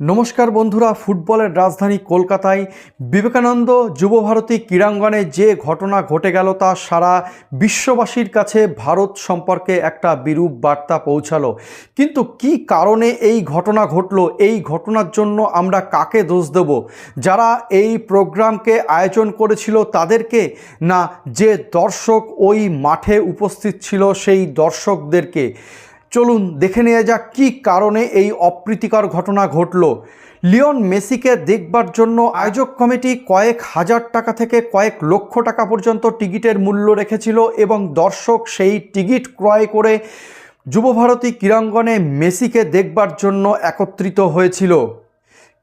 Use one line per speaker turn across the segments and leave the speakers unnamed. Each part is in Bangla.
নমস্কার বন্ধুরা, ফুটবলের রাজধানী কলকাতায় বিবেকানন্দ যুবভারতী ক্রীড়াঙ্গনে যে ঘটনা ঘটে গেল তা সারা বিশ্ববাসীর কাছে ভারত সম্পর্কে একটা বিরূপ বার্তা পৌঁছালো। কিন্তু কি কারণে এই ঘটনা ঘটলো? এই ঘটনার জন্য আমরা কাকে দোষ দেব? যারা এই প্রোগ্রামকে আয়োজন করেছিল তাদেরকে? না, যে দর্শক ওই মাঠে উপস্থিত ছিল সেই দর্শকদেরকে? চলুন দেখে নেওয়া যাক কী কারণে এই অপ্রীতিকর ঘটনা ঘটল। লিওন মেসিকে দেখবার জন্য আয়োজক কমিটি কয়েক হাজার টাকা থেকে কয়েক লক্ষ টাকা পর্যন্ত টিকিটের মূল্য রেখেছিল এবং দর্শক সেই টিকিট ক্রয় করে যুবভারতী ক্রীড়াঙ্গনে মেসিকে দেখবার জন্য একত্রিত হয়েছিল।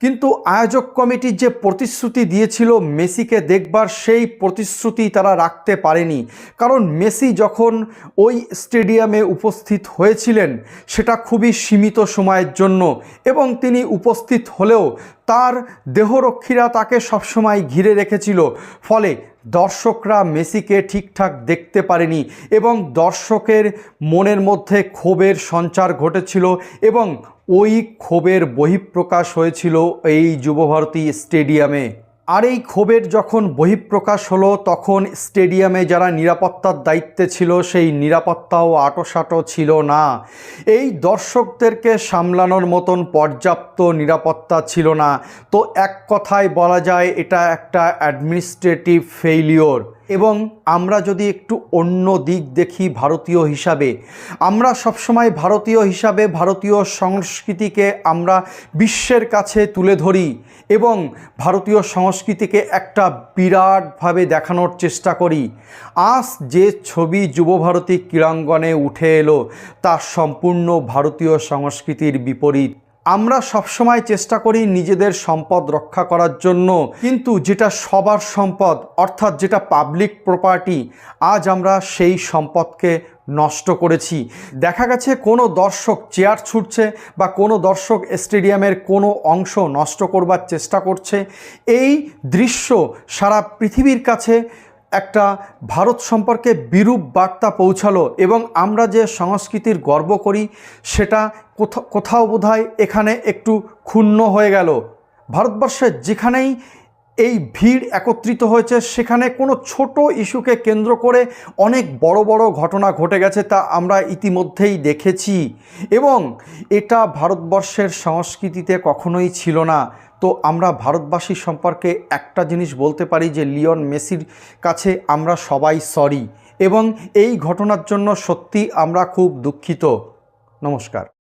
কিন্তু আয়োজক কমিটি যে প্রতিশ্রুতি দিয়েছিল মেসিকে দেখবার, সেই প্রতিশ্রুতি তারা রাখতে পারেনি। কারণ মেসি যখন ওই স্টেডিয়ামে উপস্থিত হয়েছিলেন, সেটা খুবই সীমিত সময়ের জন্য এবং তিনি উপস্থিত হলেও তার দেহরক্ষীরা তাকে সবসময় ঘিরে রেখেছিল। ফলে দর্শকরা মেসিকে ঠিকঠাক দেখতে পারেনি এবং দর্শকের মনের মধ্যে ক্ষোভের সঞ্চার ঘটেছিল এবং ওই ক্ষোভের বহিঃপ্রকাশ হয়েছিল এই যুবভারতী স্টেডিয়ামে। আর এই ক্ষোভের যখন বহিঃপ্রকাশ হলো, তখন স্টেডিয়ামে যারা নিরাপত্তার দায়িত্বে ছিল, সেই নিরাপত্তাও আটোসাটো ছিল না। এই দর্শকদেরকে সামলানোর মতন পর্যাপ্ত নিরাপত্তা ছিল না। তো এক কথায় বলা যায়, এটা একটা অ্যাডমিনিস্ট্রেটিভ ফেইলিওর এবং আমরা যদি একটু অন্য দিক দেখি ভারতীয় হিসাবে, আমরা সবসময় ভারতীয় হিসাবে ভারতীয় সংস্কৃতিকে আমরা বিশ্বের কাছে তুলে ধরি এবং ভারতীয় সংস্কৃতিকে একটা বিরাটভাবে দেখানোর চেষ্টা করি। আজ যে ছবি যুবভারতী ক্রীড়াঙ্গনে উঠে এলো, তা সম্পূর্ণ ভারতীয় সংস্কৃতির বিপরীত। আমরা সবসময় চেষ্টা করি নিজেদের সম্পদ রক্ষা করার জন্য, কিন্তু যেটা সবার সম্পদ, অর্থাৎ যেটা পাবলিক প্রপার্টি আজ আমরা সেই সম্পদকে নষ্ট করেছি। দেখা গেছে কোনো দর্শক চেয়ার ছুটছে বা কোনো দর্শক স্টেডিয়ামের কোনো অংশ নষ্ট করবার চেষ্টা করছে। এই দৃশ্য সারা পৃথিবীর কাছে একটা ভারত সম্পর্কে বিরূপ বার্তা পৌঁছালো এবং আমরা যে সংস্কৃতির গর্ব করি, সেটা কোথাও বোধহয় এখানে একটু ক্ষুণ্ণ হয়ে গেল। ভারতবর্ষের যেখানেই এই ভিড় একত্রিত হয়েছে, সেখানে কোনো ছোট ইস্যুকে কেন্দ্র করে অনেক বড় বড় ঘটনা ঘটে গেছে তা আমরা ইতিমধ্যেই দেখেছি। এবং এটা ভারতবর্ষের সংস্কৃতিতে কখনোই ছিল না। তো আমরা ভারতবাসী সম্পর্কে একটা জিনিস বলতে পারি যে লিওন মেসির কাছে আমরা সবাই সরি এবং এই ঘটনার জন্য সত্যি আমরা খুব দুঃখিত। নমস্কার।